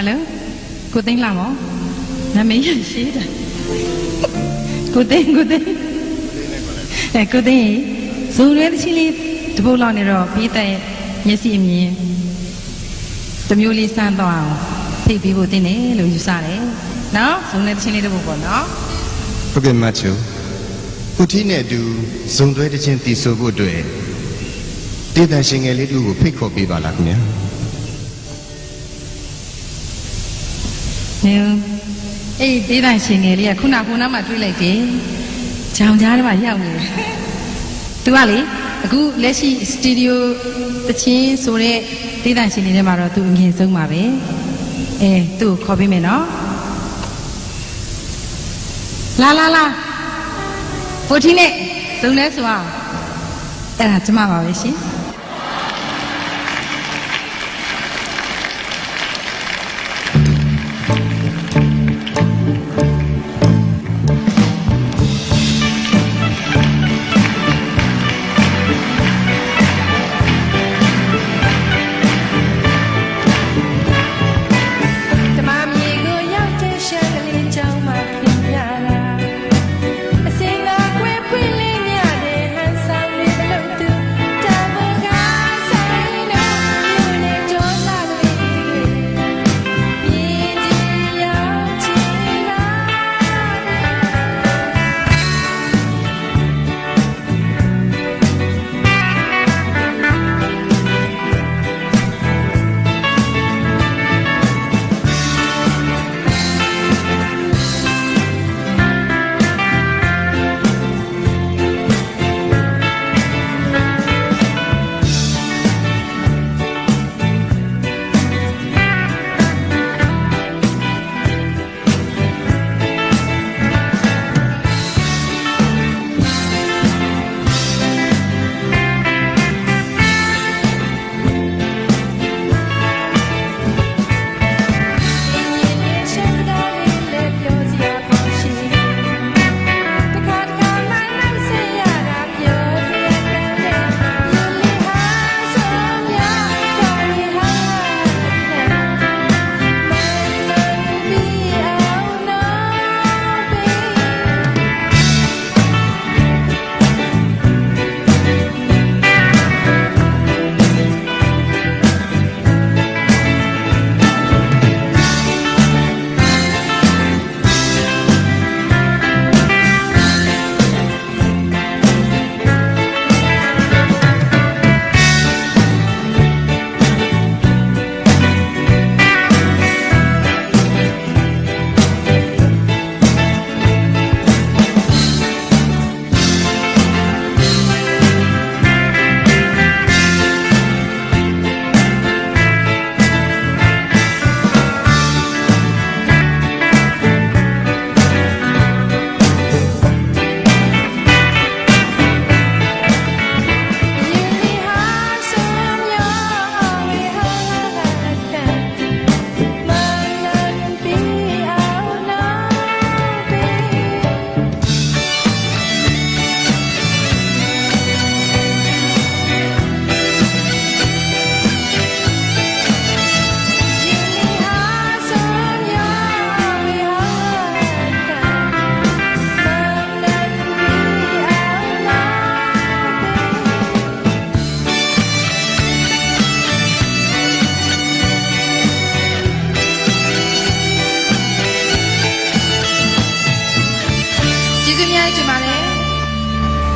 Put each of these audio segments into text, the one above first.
ဟယ်လိုကိုသိန်းလာမောနာမည်ရရှိတာကိုသိန်းကိုသိန်းအဲကိုသိန်းဇုံရဲတစ်ချင်းလေးတပုတ်လောက်နေတော့ပြီးတဲ့မျက်စိအမြင်တစ်မျိုးလေးစမ်းသွားအောင်ဖိတ်ပြီးဖို့တင်တယ်လို့ယူဆတယ်နော်ဇုံရဲတစ်ချင်းလေးတပုတ်ပေါ့နော်ဟုတ်ကဲ့မတ်ချူကိုထီးနဲ့အတူဇုံသွဲတစ်ချင်းတီဆိုဖို့အတွက်တေးတန်ရှင်ငယ်လေးတို့ကိုဖိတ်ခေါ်ပေးပါလားခင်ဗျာ နေအေးဒေးတိုင်းရှင်ငယ်လေးကခုနကခုနမှတွေးလိုက်တယ်။ကြောင်ကြားထဲမှာရောက်နေတယ်။ तू ကလေအခုလက်ရှိစတူဒီယိုတချင်းဆိုတဲ့ဒေးတိုင်းရှင်နေထဲမှာတော့ तू အငင်ဆုံးပါပဲ။အဲသူ့ကိုခေါ်ပေးမယ်နော်။လာလာလာပိုတီနဲ့ဇုံလဲဆိုအောင်အဲ့ဒါကျမပါပဲရှင်။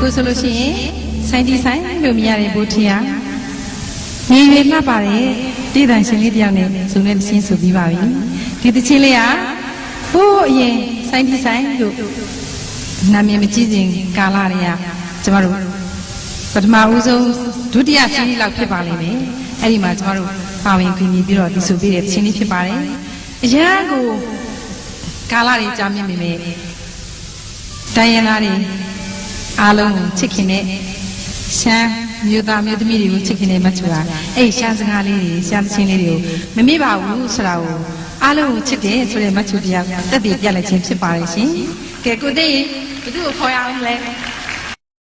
ကိုဆိုလို့ရှိရင်ဆိုင်ဒီဆိုင်လို့မြင်ရတဲ့ဘိုးထီယာညီရလှပါတယ်တည်တန်ရှင်လေးတယောက်နဲ့ဇုံနဲ့တစ်ချင်းဆိုပြီးပါပြီဒီတစ်ချင်းလေးကဟိုးအရင်ဆိုင်ဒီဆိုင်လို့နာမည်မကြီးစဉ်ကာလတွေကကျမတို့ပထမဦးဆုံးဒုတိယစီးရီးလောက်ဖြစ်ပါလိမ့်မယ်အဲ့ဒီမှာကျမတို့ပါဝင်ခွင့်ပြုပြီးတော့ဒီဆိုပြီးတဲ့တစ်ချင်းလေးဖြစ်ပါတယ်အရန်ကိုကာလတွေကြာမြင့်နေမယ်တိုင်းရင်းသားတွေ အားလုံးကိုချစ်ခင်တဲ့ရှမ်းမြို့သားမြို့သမီးတွေကိုချစ်ခင်တဲ့မတ်ချူတာအဲ့ဒီရှမ်းစကားလေးတွေရှမ်းသချင်းလေးတွေကိုမမေ့ပါဘူးဆိုတာကိုအားလုံးကိုချစ်တယ်ဆိုတဲ့မတ်ချူတရားတက်တည်ပြလိုက်ခြင်းဖြစ်ပါတယ်ရှင်ကဲကိုသိရင်ဘုသူ့ကိုခေါ်ရအောင်လဲ